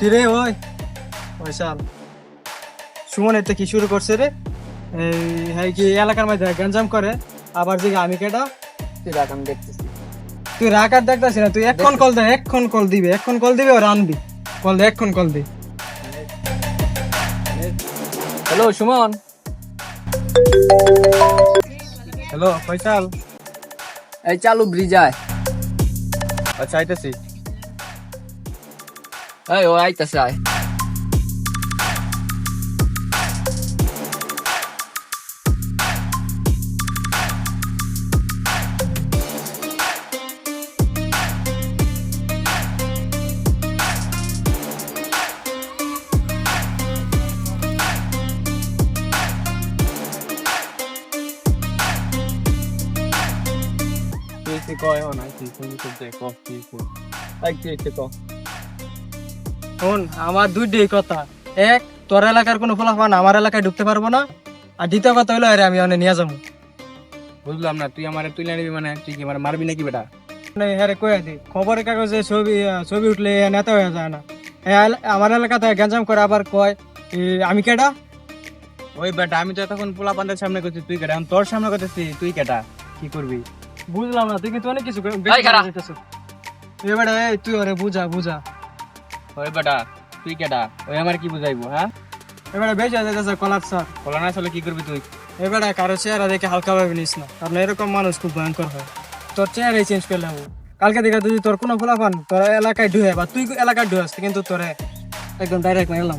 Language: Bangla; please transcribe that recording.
কিরে ওই? পয়সাল সুমন এতে কি শুরু করছে রে? এই হ্যাঁ কি এলাকার মধ্যে গঞ্জাম করে? আবার যে আমি কেটা তুই রাখ আমি দেখতেছি। তুই রাগ আর দেখতেছি না তুই এক্ষণ কল দে এক্ষণ কল দিবে এক্ষণ কল দিবে ওর আনবি। কল দে এক্ষণ কল দে। হ্যালো সুমন। হ্যালো ফয়সাল। এই চালু ব্রিজায় আচ্ছা আইতেছি। এই ও আইতাছে আয় তুই কয় হন আইছি তুমি তো দেখ কি আই কি কি কো শোন আমার দুইটাই কথা। এক তোর এলাকার কোনো ফলাফল আমার এলাকায় ঢুকতে পারব না আর দ্বিতীয় কথা হলো আরে আমি অনে নিয়ে যাব। বুঝলাম না তুই আমার তুই নিবি মানে তুই কি আমার মারবি নাকি বেটা? মানে হ্যাঁ কয়ে দি খবরের কাগজে ছবি ছবি উঠলে নেতা হয়ে যায় না। এ এল- আমার এলাকাতে গ্যাঞ্জাম করে আবার কয় আমি কেডা? ওই বেটা আমি তো তখন পোলা পান্ডের সামনে করছি তুই কেটা এখন তোর সামনে করতেছি তুই কেটা কি করবি? বুঝলাম না তুই কিন্তু অনেক কিছু এই তুই ওরে বুঝা বুঝা। ওই বেটা তুই কেডা? ওই আমার কি বুঝাইবো হ্যাঁ? এবারে বেশ আছে যাচ্ছে কলার স্যার কলা না চলে কি করবি তুই? এবারে কারও চেহারা দেখে হালকা ভাবে নিস না। কারণ এরকম মানুষ খুব ভয়ঙ্কর হয়। তোর চেহারাই চেঞ্জ করে নেব কালকে দেখে যদি তোর কোনো ফলাফান তোর এলাকায় ঢুয়ে বা তুই এলাকায় ঢুয়ে আসতে কিন্তু তোরে একদম ডাইরেক্ট মারলাম